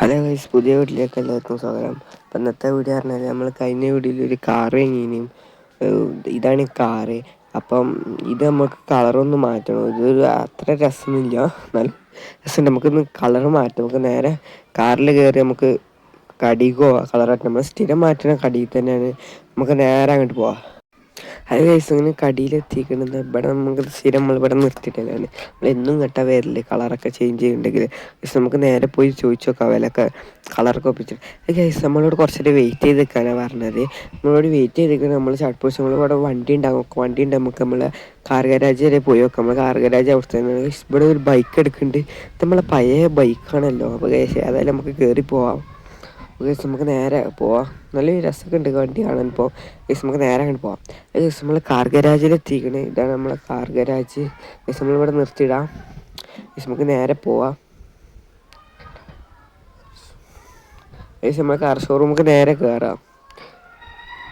Hello guys പുതിയ വീട്ടിലേക്ക് എല്ലാവർക്കും സ്വാഗതം. അപ്പം ഇന്നത്തെ വീഡിയോ പറഞ്ഞാൽ നമ്മൾ കഴിഞ്ഞ വീഡിയോയിൽ ഒരു കാർ എങ്ങനെയും ഇതാണ് കാറ് അപ്പം ഇത് നമുക്ക് കളറൊന്ന് മാറ്റണം. ഇതൊരു അത്ര രസമില്ല എന്നാലും രസം നമുക്കൊന്ന് കളർ മാറ്റാം നമുക്ക് നേരെ കാറിൽ കയറി നമുക്ക് കടിക്കോ കളറായിട്ട് നമ്മൾ സ്ഥിരം മാറ്റണം കടിയിൽ തന്നെയാണ്. നമുക്ക് നേരെ അങ്ങോട്ട് പോവാം. അത് കേസ് ഇങ്ങനെ കടിയിലെത്തിക്കുന്നത് ഇവിടെ നമുക്ക് സ്ഥിരം നമ്മൾ ഇവിടെ നിർത്തിയിട്ടില്ലാണ് നമ്മൾ എന്നും കെട്ടാ വരില്ലേ കളറൊക്കെ ചേഞ്ച് ചെയ്യുന്നുണ്ടെങ്കിൽ പക്ഷെ നമുക്ക് നേരെ പോയി ചോദിച്ചു നോക്കാം വിലക്കെ കളറൊക്കെ ഒപ്പിച്ചിട്ട് അത് കേസ് നമ്മളോട് കുറച്ചേരം വെയിറ്റ് ചെയ്ത് നിൽക്കാനാണ് പറഞ്ഞത്. നമ്മളോട് വെയിറ്റ് ചെയ്ത് നിൽക്കുന്നത് നമ്മൾ ചട്ടപ്പൂസ് നമ്മൾ ഇവിടെ വണ്ടി ഉണ്ടാകും വണ്ടി ഉണ്ട് നമുക്ക് നമ്മൾ കാർഗരാജ് വരെ പോയി നോക്കാം. നമ്മൾ കാർഗരാജ് അവിടെ തന്നെ. ഇവിടെ ഒരു ബൈക്ക് എടുക്കുന്നുണ്ട് നമ്മളെ പഴയ ബൈക്കാണല്ലോ അപ്പോൾ കേസ് അതായത് നമുക്ക് കയറി പോവാം. ഗൈസ് നമുക്ക് നേരെ പോവാം. നല്ല രസമൊക്കെ ഉണ്ട് വണ്ടി കാണാൻ ഇപ്പോൾ ഗൈസ് നമുക്ക് നേരെ അങ്ങോട്ട് പോവാം. ഗൈസ് നമ്മൾ കാർ ഗരാജിൽ ഇതാണ് നമ്മളെ കാർ ഗരാജ് ഗൈസ് നമ്മളിവിടെ നിർത്തിയിടാം. ഗൈസ് നമുക്ക് നേരെ പോവാം. ഗൈസ് നമ്മൾ കാർ ഷോറൂമൊക്കെ നേരെ കയറാം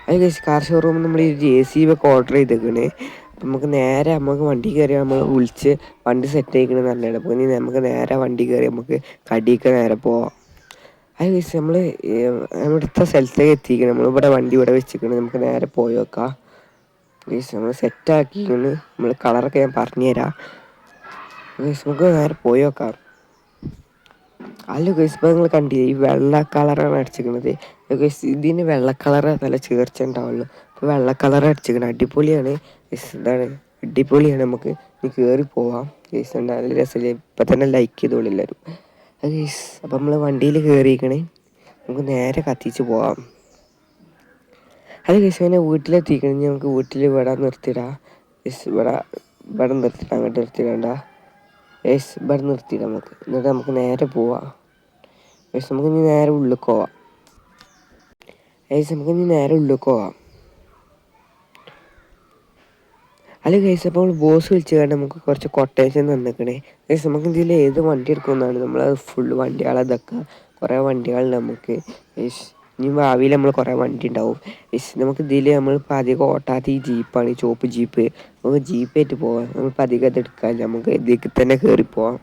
അത് ഗൈസ് കാർ ഷോറൂം നമ്മൾ ഈ ജെ സി ഒക്കെ ഓർഡർ ചെയ്തേക്കണേ. അപ്പം നമുക്ക് നേരെ നമുക്ക് വണ്ടി കയറി നമ്മൾ വിളിച്ച് വണ്ടി സെറ്റ് ആയിക്കണേ നല്ലതാണ് അപ്പോൾ നമുക്ക് നേരെ വണ്ടി കയറി നമുക്ക് കടിയൊക്കെ നേരെ പോവാം. അത് വെച്ച് നമ്മൾ നമ്മളടുത്ത സ്ഥലത്തേക്ക് എത്തിക്കണം. നമ്മളിവിടെ വണ്ടി ഇവിടെ വെച്ചിരിക്കണം നമുക്ക് നേരെ പോയി നോക്കാം. പ്ലീസ് നമ്മൾ ആക്കി നമ്മൾ കളറൊക്കെ ഞാൻ പറഞ്ഞു തരാം ഗൈസ് നമുക്ക് നേരെ പോയി നോക്കാം. അല്ല ഗൈസ് ഇപ്പോൾ നിങ്ങൾ കണ്ടില്ലേ? ഈ വെള്ള കളറാണ് അടിച്ചിരിക്കുന്നത് ഇതിന് വെള്ള കളർ നല്ല ചേർച്ച ഉണ്ടാവുള്ളൂ. അപ്പോൾ വെള്ള കളർ അടിച്ചിരിക്കണം. അടിപൊളിയാണ്. ഗൈസ് ഇതാണ്. അടിപൊളിയാണ്. നമുക്ക് ഇനി കയറി പോവാം. ഗൈസ് നല്ല രസമില്ല ഇപ്പം തന്നെ ലൈക്ക് ചെയ്തോളൂ എല്ലാവരും. ഗൈസ് അപ്പം നമ്മൾ വണ്ടിയിൽ കയറിയിരിക്കണേ നമുക്ക് നേരെ കത്തിച്ച് പോവാം. അത് ഗൈസ് പിന്നെ വീട്ടിലെത്തിക്കണെങ്കിൽ നമുക്ക് വീട്ടിൽ ഇവിടെ നിർത്തിയിടാം ഗൈസ് ഇവിടെ ഇവിടെ നിർത്തിയിടാം അങ്ങോട്ട് നിർത്തിയിടണ്ട ഗൈസ് ഇവിടെ നിർത്തിയിടാം നമുക്ക്. എന്നിട്ട് നമുക്ക് നേരെ പോവാം. ഗൈസ് നമുക്ക് ഇനി നേരെ ഉള്ളിൽ പോവാം. ഗൈസ് നമുക്ക് ഇനി നേരെ ഉള്ളിൽ പോവാം. അല്ല കേസ് അപ്പോൾ ബോസ് വിളിച്ചു കഴിഞ്ഞാൽ നമുക്ക് കുറച്ച് കൊട്ടേഷൻ തന്നിക്കണേ കേസ് നമുക്ക് ഇതിൽ ഏത് വണ്ടി എടുക്കുമെന്നാണ്. നമ്മൾ ഫുൾ വണ്ടികളെ ഇതൊക്കെ കുറേ വണ്ടികൾ നമുക്ക്. ഇനി ഭാവിയിൽ നമ്മൾ കുറേ വണ്ടി ഉണ്ടാവും നമുക്ക് ഇതിൽ നമ്മൾ ഇപ്പം അധികം ഓട്ടാത്ത ഈ ജീപ്പാണ് ചോപ്പ് ജീപ്പ് നമുക്ക് ജീപ്പായിട്ട് പോവാം. നമ്മളിപ്പോൾ അധികം ഇത് എടുക്കാൻ നമുക്ക് ഇതിലേക്ക് തന്നെ കയറി പോവാം.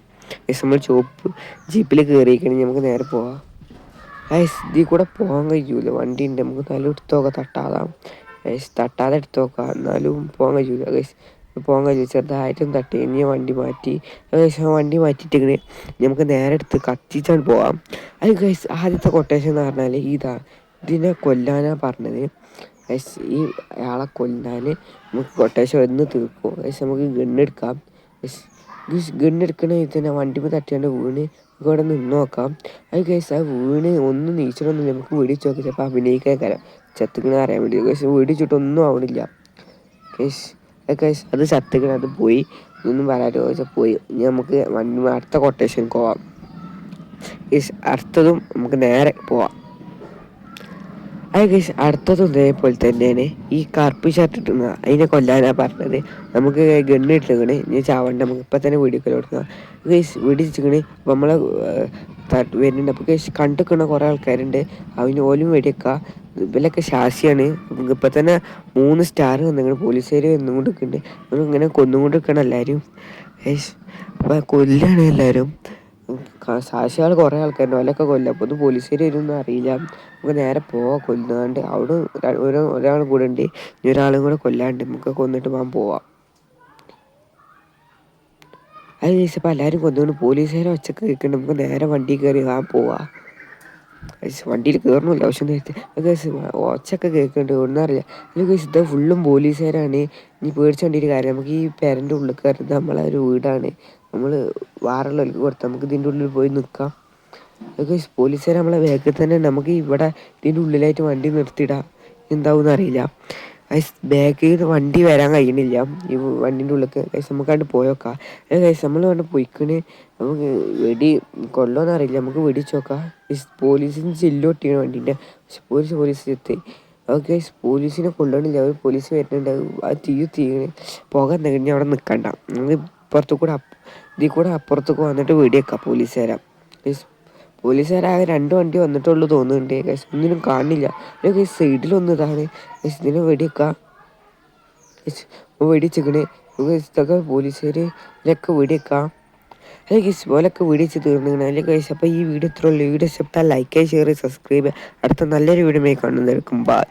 യെസ് നമ്മൾ ചോപ്പ് ജീപ്പിൽ കയറിയിരിക്കണമെങ്കിൽ നമുക്ക് നേരെ പോവാം. ഐസ് ഇതിൽ കൂടെ പോകാൻ കഴിയൂല. വണ്ടി ഉണ്ട് നമുക്ക് നല്ല എടുത്തൊക്കെ തട്ടാതാം ഗൈസ് തട്ടാതെ എടുത്ത് നോക്കാം. എന്നാലും പോകാൻ കഴിയില്ല ഗൈസ് പോകാൻ കഴിയില്ല ചെറുതായിട്ടും തട്ടി. ഇനി വണ്ടി മാറ്റി. ഗൈസ് വണ്ടി മാറ്റിയിട്ടിങ്ങനെ നമുക്ക് നേരെ എടുത്ത് കത്തിച്ചാണ് പോകാം അത് ഗൈസ് ആദ്യത്തെ കൊട്ടേഷൻ എന്ന് പറഞ്ഞാൽ ഇതാണ് ഇതിനെ കൊല്ലാനാണ് പറഞ്ഞത്. ഗൈസ് ഈ അയാളെ കൊല്ലാൻ നമുക്ക് കൊട്ടേഷൻ ഒന്ന് തീർക്കും. ഗൈസ് നമുക്ക് ഗണ്ണെടുക്കാം ഗൈസ് ഗൈസ് ഇതിനെ വണ്ടി തട്ടിയാണ്ട് വീണ് ഇവിടെ നിന്ന് നോക്കാം. അത് ഗൈസ് ആ വീണ് ഒന്നും നീച്ചണമെന്നില്ല നമുക്ക് വിളിച്ചു നോക്കി. ചിലപ്പോൾ അഭിനയിക്കാൻ കരം ചത്തുക്കണ അറിയാൻ വേണ്ടി. കേസ് വീടിച്ചിട്ടൊന്നും ആവണില്ല. കേസ് കേസ് അത് ചത്തുക്കണ അത് പോയി. ഒന്നും പറയാതെ ചോദിച്ചാൽ പോയി. ഇനി നമുക്ക് വണ്ടി അടുത്ത കൊട്ടേഷൻ പോവാം. കേസ് അടുത്തതും നമുക്ക് നേരെ പോവാം. അത് കേസ് അടുത്തതും ഇതേപോലെ തന്നെയാണ്. ഈ കറുപ്പ് ഷർട്ട് ഇട്ടുന്ന അതിനെ കൊല്ലാനാണ് പറഞ്ഞത്. നമുക്ക് ഗണ്ണ് ഇട്ടിരിക്കണേ. ഇനി ചാവണ്ട നമുക്ക് ഇപ്പം തന്നെ വീടിക്കൽ കൊടുക്കുക കേസ് വെടിച്ചിക്കണേ നമ്മളെ വരുന്നുണ്ട്. അപ്പോൾ കേസ് കണ്ടിക്കണ കുറേ ആൾക്കാരുണ്ട്. അവന് ഓലും വെടിയൊക്കെ ഇവലൊക്കെ ശാസിയാണ്. ഇപ്പം തന്നെ മൂന്ന് സ്റ്റാർ വന്നിങ്ങനെ പോലീസുകാർ വന്നുകൊണ്ട് നിൽക്കുന്നുണ്ട് ഇങ്ങനെ കൊന്നുകൊണ്ട് നിൽക്കണം എല്ലാവരും അപ്പം കൊല്ലാണ് എല്ലാവരും സാക്ഷികൾ കുറേ ആൾക്കാരുണ്ട്. ഓലൊക്കെ കൊല്ലാം. അപ്പോൾ ഒന്ന് പോലീസുകാർ വരുമെന്ന് അറിയില്ല. നമുക്ക് നേരെ പോവാം കൊല്ലാണ്ട്. അവിടെ ഒരു ഒരാൾ കൂടെ ഉണ്ട്. ഇനി ഒരാളും കൂടെ കൊല്ലാണ്ട് നമുക്ക് കൊന്നിട്ട് പോകാൻ പോവാം. അത് ചോദിച്ചപ്പോൾ എല്ലാവരും കൊന്നുകൊണ്ട് പോലീസുകാരെ ഒച്ചക്ക് കേൾക്കുന്നുണ്ട് നമുക്ക് നേരെ വണ്ടി കയറി ആ പോവാം. വണ്ടിയിൽ കയറണമില്ല ആവശ്യം നേരത്തെ. ഗൈസ് ഒച്ചയൊക്കെ കേൾക്കുന്നുണ്ട് ഒന്നും അറിയാം അല്ലെങ്കിൽ ഗൈസ് ഇത് ഫുള്ളും പോലീസുകാരാണ്. ഇനി പേടിച്ചോണ്ടിട്ട് കാര്യം. നമുക്ക് ഈ പേരന്റെ ഉള്ളിൽ കയറുന്നത് നമ്മളെ ഒരു വീടാണ്. നമ്മൾ വേറുള്ളവർക്ക് കൊടുത്താൽ നമുക്ക് ഇതിന്റെ ഉള്ളിൽ പോയി നിൽക്കാം ഗൈസ് പോലീസുകാർ നമ്മളെ വേഗത്തിൽ തന്നെ നമുക്ക് ഇവിടെ ഇതിന്റെ ഉള്ളിലായിട്ട് വണ്ടി നിർത്തിയിടാം. എന്താവും അറിയില്ല. ഗൈസ് ബാക്കിൽ വണ്ടി വരാൻ കഴിയണില്ല. ഈ വണ്ടിന്റെ ഉള്ളിലേക്ക്. ഗൈസ് നമുക്ക് കണ്ട് പോയോക്കാം ഗൈസ് നമ്മൾ കണ്ട് പോയിക്കണ്. നമുക്ക് വെടി കൊല്ലോന്ന് അറിയില്ല. നമുക്ക് വെടിച്ച് നോക്കാം പോലീസിന് ചെല്ലോട്ടിയാണ് വണ്ടീന്റെ. പക്ഷെ പോലീസ് പോലീസ് എത്തി. ഓക്കെ ഗൈസ് പോലീസിനെ കൊല്ലണില്ല അവർ പോലീസ് വരുന്നുണ്ട്. ആ തീ തീയണേ പോകാൻ തന്നെ അവിടെ നിൽക്കണ്ട നമുക്ക് ഇപ്പുറത്ത് കൂടെ ഇതിൽ കൂടെ അപ്പുറത്തേക്ക് വന്നിട്ട് വെടിയേക്കാം പോലീസുകാരാ. ഗൈസ് പോലീസുകാരാകെ രണ്ട് വണ്ടി വന്നിട്ടുള്ളൂ തോന്നുന്നുണ്ട് ഗൈസ് ഒന്നിനും കാണില്ല. ഗൈസ് ഒന്ന് ഇതാണ്. ഗൈസ് ഇതിനെ വെടിയൊക്കെ വെടിച്ചിക്കണ് ഇതൊക്കെ പോലീസുകാർ ഇതിലൊക്കെ വെടിവെക്കാം. അല്ലെ ഗൈസ് പോലൊക്കെ വീഡിയോ ചെയ്ത് തീർന്നിങ്ങനെ അല്ലെ ഗൈസ് അപ്പോൾ ഈ വീഡിയോ ഇത്രയുള്ളൂ വീഡിയോ ഇഷ്ടപ്പെട്ടാൽ ലൈക്ക് ഷെയർ സബ്സ്ക്രൈബ് അടുത്ത നല്ലൊരു വീഡിയോ കാണുന്നതായിരിക്കും ബൈ